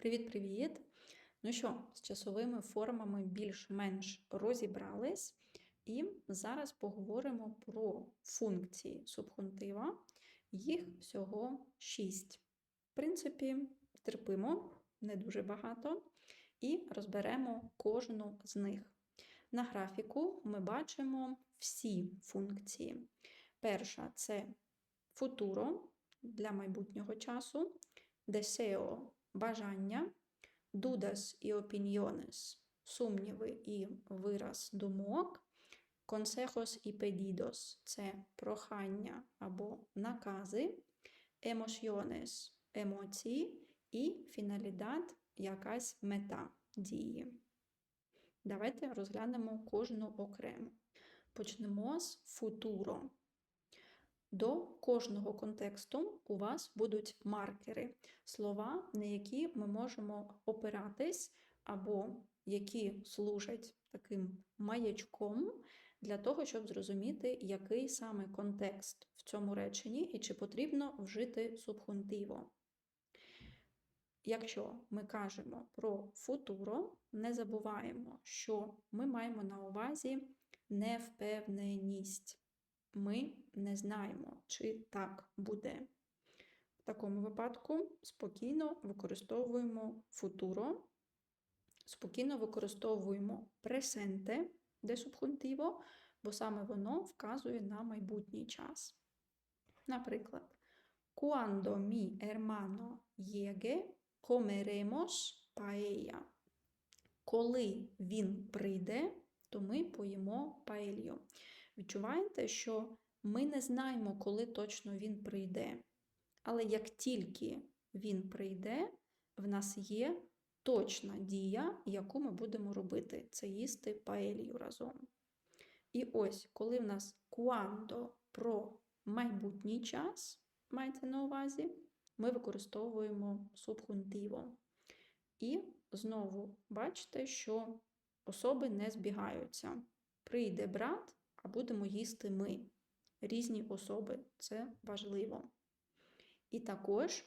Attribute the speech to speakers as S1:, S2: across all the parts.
S1: Привіт-привіт! Ну що, з часовими формами більш-менш розібрались, і зараз поговоримо про функції субхунтива. Їх всього 6. В принципі, терпимо, не дуже багато, і розберемо кожну з них. На графіку ми бачимо всі функції. Перша це футуро для майбутнього часу, десео бажання, dudas і opiniones сумніви і вираз думок, consejos і pedidos це прохання або накази, emociones емоції і finalidad якась мета дії. Давайте розглянемо кожну окремо. Почнемо з футуро. До кожного контексту у вас будуть маркери, слова, на які ми можемо опиратись, або які служать таким маячком для того, щоб зрозуміти, який саме контекст в цьому реченні і чи потрібно вжити субхунтиво. Якщо ми кажемо про футуро, не забуваємо, що ми маємо на увазі невпевненість ми не знаємо, чи так буде. В такому випадку спокійно використовуємо футуро, спокійно використовуємо пресенте де субхунтиво, бо саме воно вказує на майбутній час. Наприклад, Quando mi hermano llegue, comeremos paella. Коли він прийде, то ми поїмо паелью. Відчуваєте, що ми не знаємо, коли точно він прийде. Але як тільки він прийде, в нас є точна дія, яку ми будемо робити це їсти паелью разом. І ось, коли в нас куандо про майбутній час, мається на увазі, ми використовуємо субхунтиво. І знову бачите, що особи не збігаються. Прийде брат, а будемо їсти ми. Різні особи, це важливо. І також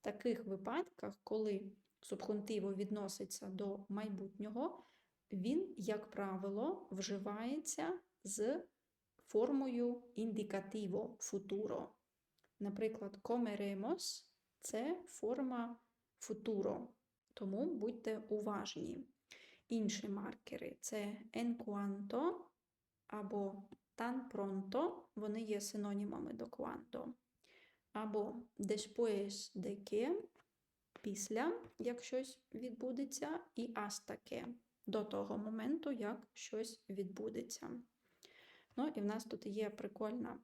S1: в таких випадках, коли субхунтиво відноситься до майбутнього, він, як правило, вживається з формою індикативо футуро. Наприклад, comeremos – це форма футуро, тому будьте уважні. Інші маркери це en quanto або tan pronto, вони є синонімами до quanto. Або después de que, після, як щось відбудеться, і hasta que, до того моменту, як щось відбудеться. Ну, і в нас тут є прикольна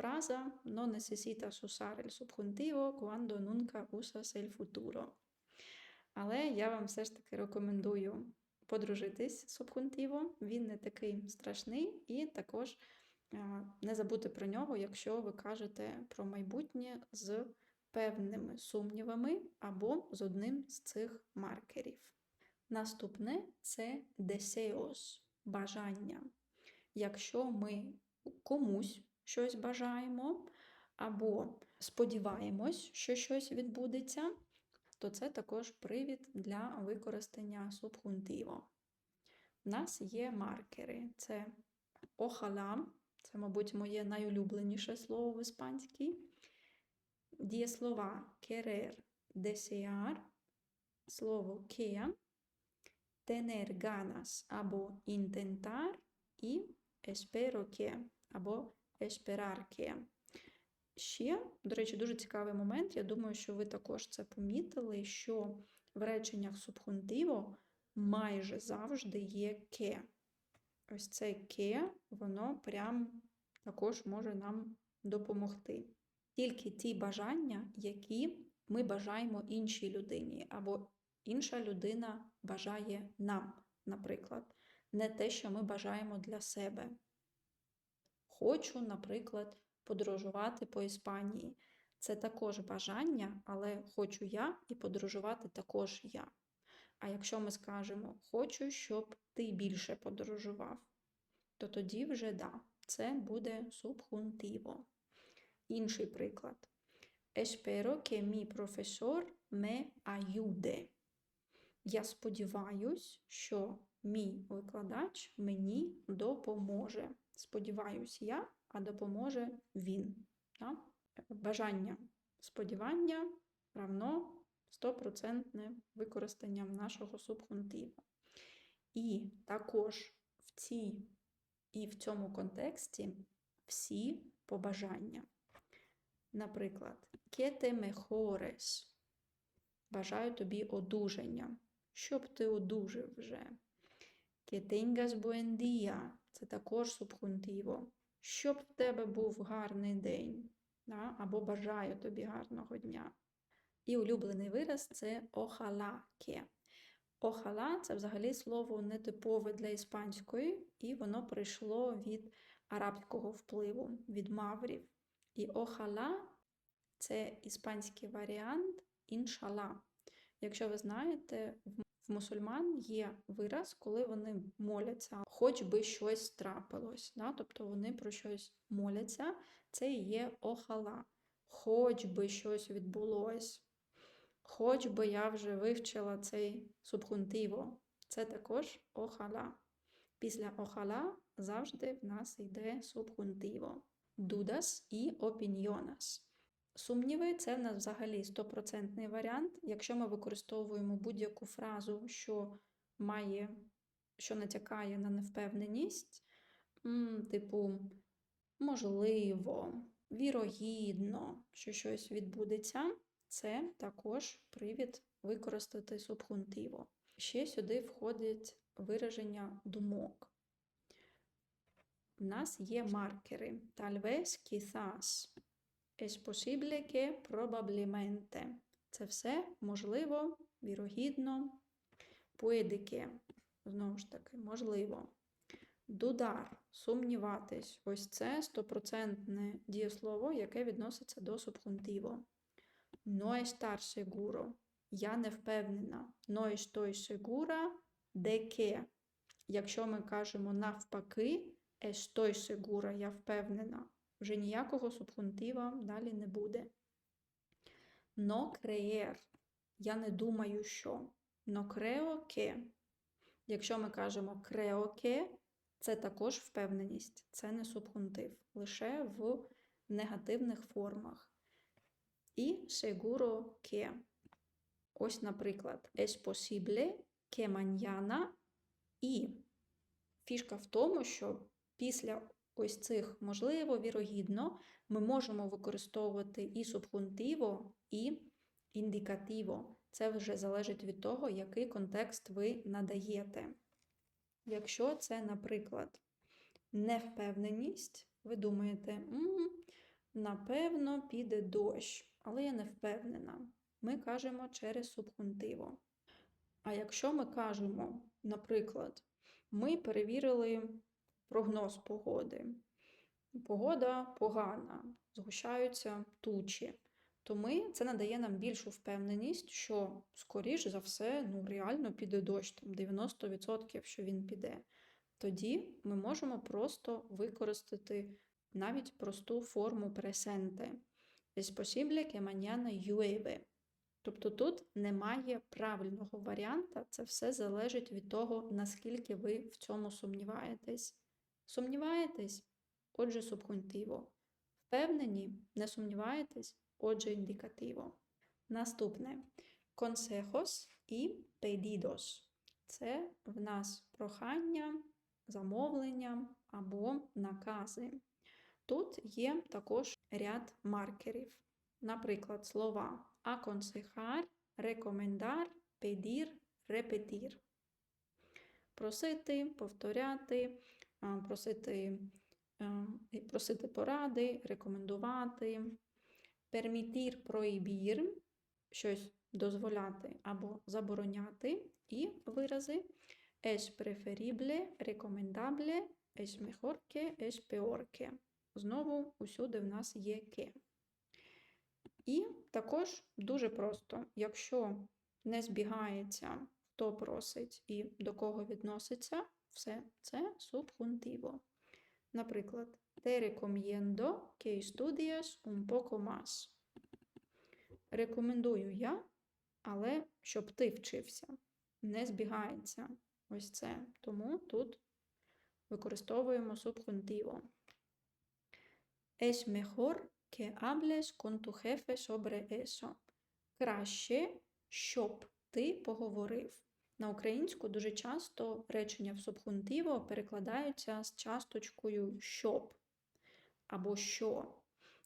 S1: фраза no necesitas usar el subjuntivo cuando nunca usas el futuro. Але я вам все ж таки рекомендую подружитись з субхунтиво, він не такий страшний, і також не забути про нього, якщо ви кажете про майбутнє з певними сумнівами або з одним з цих маркерів. Наступне це deseos – бажання. Якщо ми комусь щось бажаємо, або сподіваємось, що щось відбудеться, то це також привід для використання субхунтиво. У нас є маркери. Це охала, це, мабуть, моє найулюбленіше слово в іспанській. Дієслова querer, desear, слово que, tener ganas або intentar і espero que або esperar que. Ще, до речі, дуже цікавий момент. Я думаю, що ви також це помітили, що в реченнях субхунтиво майже завжди є ке. Ось це ке, воно прям також може нам допомогти. Тільки ті бажання, які ми бажаємо іншій людині, або інша людина бажає нам, наприклад, не те, що ми бажаємо для себе. Хочу, наприклад, подорожувати по Іспанії. Це також бажання, але хочу я і подорожувати також я. А якщо ми скажемо хочу, щоб ти більше подорожував, то тоді вже да, це буде субхунтиво. Інший приклад. Espero que mi profesor me ayude. Я сподіваюсь, що мій викладач мені допоможе. Сподіваюсь я, а допоможе він. Так? Бажання сподівання равно 100% використанням нашого субхунтиву. І також в цій і в цьому контексті всі побажання. Наприклад, «Que te mejores» – бажаю тобі одужання, щоб ти одужав вже. «Que tengas buen – це також субхунтиво. Щоб в тебе був гарний день, да? або бажаю тобі гарного дня. І улюблений вираз це «ojalá que». Охала це взагалі слово нетипове для іспанської, і воно прийшло від арабського впливу, від маврів. І охала це іспанський варіант іншала. Якщо ви знаєте, в мусульман є вираз, коли вони моляться, хоч би щось трапилось. Да? Тобто вони про щось моляться, це є охала. Хоч би щось відбулось. Хоч би я вже вивчила цей субхунтиво, це також охала. Після охала завжди в нас йде субхунтиво. Дудас і опіньйонас. Сумніви це в нас взагалі стопроцентний варіант. Якщо ми використовуємо будь-яку фразу, що має, що натякає на невпевненість, типу можливо, вірогідно, що щось відбудеться це також привід використати субхунтиво. Ще сюди входять вираження думок. У нас є маркери. Vez, quizás. Es posible que, probablemente. Це все можливо, вірогідно, que. Знову ж таки, можливо. Дудар сумніватись. Ось це стопроцентне дієслово, яке відноситься до субхунтиво. No estar seguro. Я не впевнена. No estoy segura de que. Якщо ми кажемо навпаки, estoy segura, я впевнена. Вже ніякого субхунтива далі не буде. No creer. Я не думаю, що. Creo que. Якщо ми кажемо que, це також впевненість, це не субхунтив, лише в негативних формах. І seguro que. Ось, наприклад, posible que mañana і фішка в тому, що після ось цих, можливо, вірогідно, ми можемо використовувати і субхунтиво, і індикативо. Це вже залежить від того, який контекст ви надаєте. Якщо це, наприклад, невпевненість, ви думаєте, М -м, напевно, піде дощ але я не впевнена. Ми кажемо через субхунтиво. А якщо ми кажемо, наприклад, ми перевірили прогноз погоди. Погода погана, згущаються тучі, то ми це надає нам більшу впевненість, що, скоріш за все, ну, реально піде дощ, там 90%, що він піде. Тоді ми можемо просто використати навіть просту форму пресенте. Posible que mañana llueve. Тобто тут немає правильного варіанта, це все залежить від того, наскільки ви в цьому сумніваєтесь. Сумніваєтесь? Отже, субхунтиво. Впевнені, не сумніваєтесь, отже, індикативо. Наступне consejos і pedidos. Це в нас прохання, замовлення або накази. Тут є також ряд маркерів. Наприклад, слова aconsejar, recomendar, pedir, repetir. Просити, повторяти, просити просити поради, рекомендувати, permitir, prohibir, щось дозволяти або забороняти, і вирази es preferible, recomendable, es mejor que, es peor que. Знову усюди в нас є ке. І також дуже просто, якщо не збігається, хто просить і до кого відноситься, все це субхунтиво. Наприклад, te recomiendo que estudies un poco más. Рекомендую я, але щоб ти вчився. не збігається. Ось це. Тому тут використовуємо субхунтиво. Es mejor que hables con tu jefe sobre eso. Краще, щоб ти поговорив. На українську дуже часто речення в субхунтиво перекладаються з часточкою щоб або що.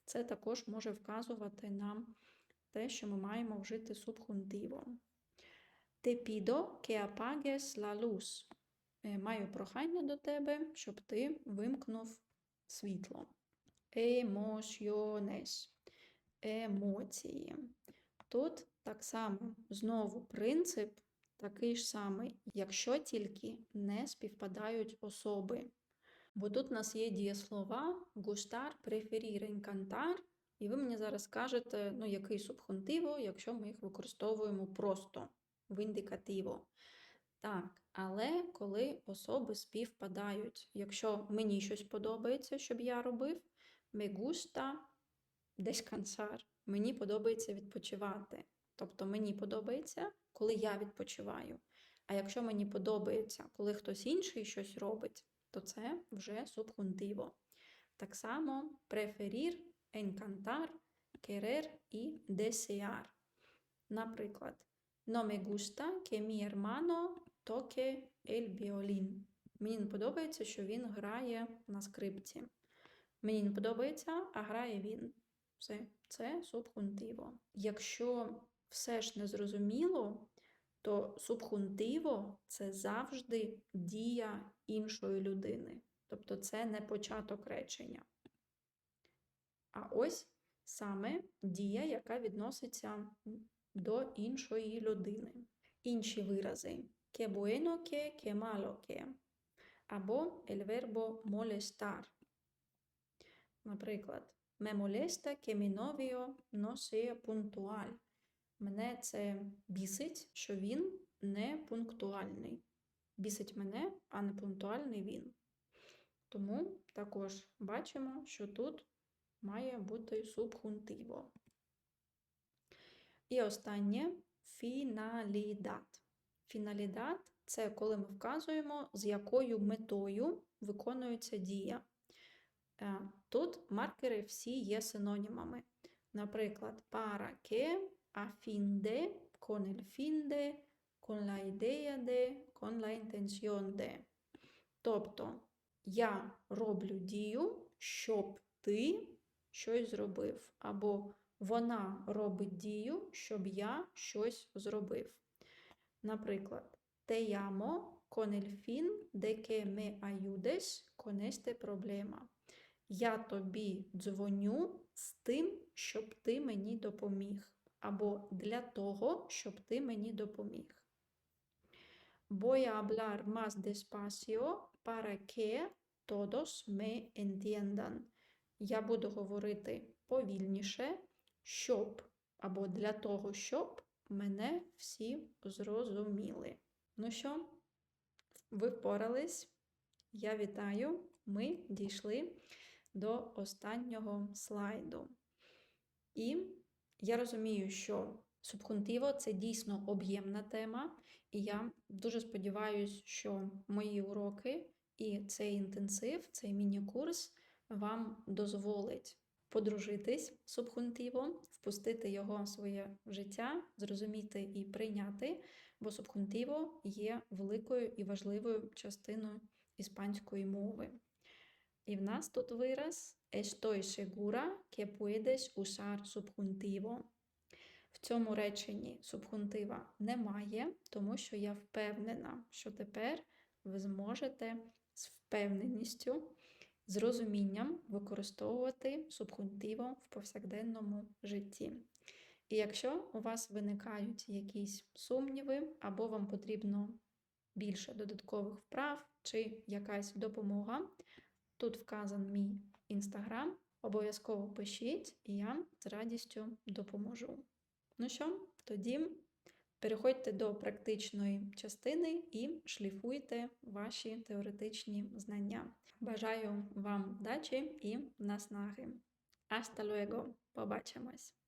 S1: Це також може вказувати нам те, що ми маємо вжити субхунтиво. Te pido que apagues. Е, Маю прохання до тебе, щоб ти вимкнув світло. Емоціонес. Емоції. Тут так само знову принцип такий ж самий, якщо тільки не співпадають особи. Бо тут у нас є дієслова густар, преферір, encantar, і ви мені зараз скажете, ну, який субхунтиво, якщо ми їх використовуємо просто в індикативо. Так, але коли особи співпадають, якщо мені щось подобається, щоб я робив, me gusta descansar, мені подобається відпочивати. Тобто мені подобається, коли я відпочиваю. А якщо мені подобається, коли хтось інший щось робить, то це вже субхунтиво. Так само preferir, encantar, querer і desear. Наприклад, no me gusta que mi hermano toque el violín. Мені не подобається, що він грає на скрипці. Мені не подобається, а грає він. Все, це субхунтиво. Якщо все ж не зрозуміло, то субхунтиво це завжди дія іншої людини. Тобто це не початок речення. А ось саме дія, яка відноситься до іншої людини. Інші вирази que bueno que, que malo que. Або el verbo molestar. Наприклад, me molesta que mi novio no sea puntual. Мене це бісить, що він не пунктуальний. Бісить мене, а не пунктуальний він. Тому також бачимо, що тут має бути субхунтиво. І останнє фіналідат. Фіналідат це коли ми вказуємо, з якою метою виконується дія. Е, тут маркери всі є синонімами. Наприклад, para que, a fin de, con el fin de, con la idea de, con la intención de. Тобто я роблю дію, щоб ти щось зробив. Або вона робить дію, щоб я щось зробив. Наприклад, te llamo con el fin de que me ayudes con este problema. Я тобі дзвоню з тим, щоб ти мені допоміг. Або для того, щоб ти мені допоміг. Voy a hablar más despacio para que todos me entiendan. Я буду говорити повільніше, щоб, або для того, щоб мене всі зрозуміли. Ну що, ви впорались? Я вітаю! Ми дійшли до останнього слайду. І я розумію, що субхунтиво це дійсно об'ємна тема, і я дуже сподіваюся, що мої уроки і цей інтенсив, цей міні-курс вам дозволить подружитись з субхунтиво, впустити його в своє життя, зрозуміти і прийняти, бо субхунтиво є великою і важливою частиною іспанської мови. І в нас тут вираз Estoy segura que puedes usar subjuntivo. В цьому реченні субхунтива немає, тому що я впевнена, що тепер ви зможете з впевненістю, з розумінням використовувати субхунтиво в повсякденному житті. І якщо у вас виникають якісь сумніви, або вам потрібно більше додаткових вправ чи якась допомога, тут вказан мій інстаграм. Обов'язково пишіть, і я з радістю допоможу. Ну що, тоді переходьте до практичної частини і шліфуйте ваші теоретичні знання. Бажаю вам вдачі і наснаги. Hasta luego! Побачимось!